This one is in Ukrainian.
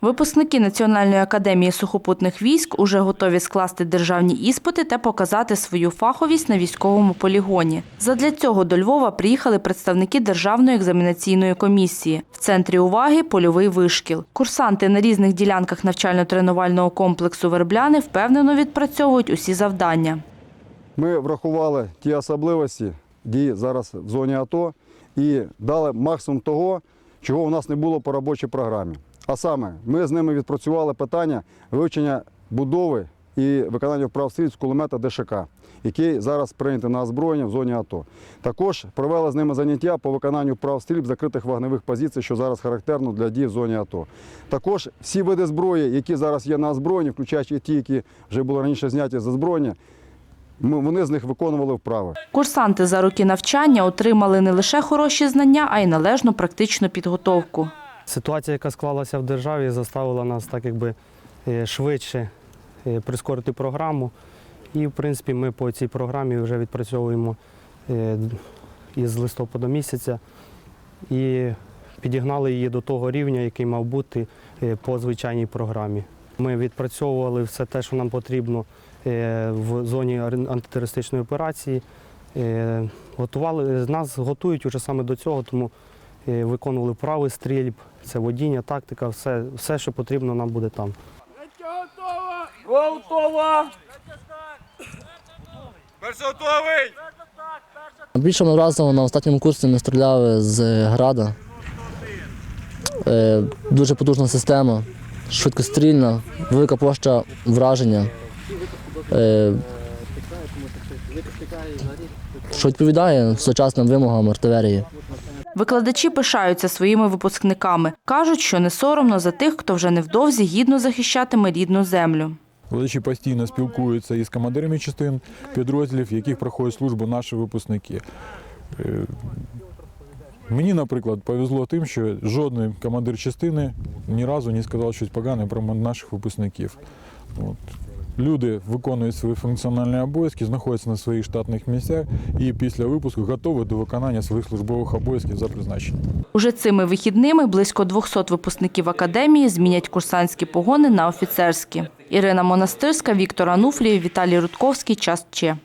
Випускники Національної академії сухопутних військ уже готові скласти державні іспити та показати свою фаховість на військовому полігоні. Задля цього до Львова приїхали представники Державної екзаменаційної комісії. В центрі уваги польовий вишкіл. Курсанти на різних ділянках навчально-тренувального комплексу Вербляни впевнено відпрацьовують усі завдання. Ми врахували ті особливості дії зараз в зоні АТО і дали максимум того, чого у нас не було по робочій програмі. А саме, ми з ними відпрацювали питання вивчення будови і виконання вправ стрільб з кулемета ДШК, який зараз прийнятий на озброєння в зоні АТО. Також провели з ними заняття по виконанню вправ стрільб закритих вогневих позицій, що зараз характерно для дій в зоні АТО. Також всі види зброї, які зараз є на озброєнні, включаючи ті, які вже були раніше зняті з озброєння, ми- вони з них виконували вправи. Курсанти за роки навчання отримали не лише хороші знання, а й належну практичну підготовку. Ситуація, яка склалася в державі, заставила нас так якби е, швидше е, прискорити програму. І, в принципі, ми по цій програмі вже відпрацьовуємо е, із листопада місяця і підігнали її до того рівня, який мав бути по звичайній програмі. Ми відпрацьовували все те, що нам потрібно в зоні антитерористичної операції. Готували, нас готують уже саме до цього, тому виконували вправи стрільб, це водіння, тактика, все, все, що потрібно нам буде там. Більше ми разом на останньому курсі ми стріляли з града. Е, дуже потужна система, швидкострільна, велика площа враження. Е, що відповідає сучасним вимогам артилерії. Викладачі пишаються своїми випускниками. Кажуть, що не соромно за тих, хто вже невдовзі гідно захищатиме рідну землю. Викладачі постійно спілкуються із командирами частин підрозділів, в яких проходять службу наші випускники. Мені, наприклад, повезло тим, що жодний командир частини ні разу не сказав щось погане про наших випускників. От. Люди виконують свої функціональні обов'язки, знаходяться на своїх штатних місцях і після випуску готові до виконання своїх службових обов'язків за призначенням. Уже цими вихідними близько 200 випускників академії змінять курсантські погони на офіцерські. Ірина Монастирська, Віктор Ануфрієв, Віталій Рудковський. Час Че.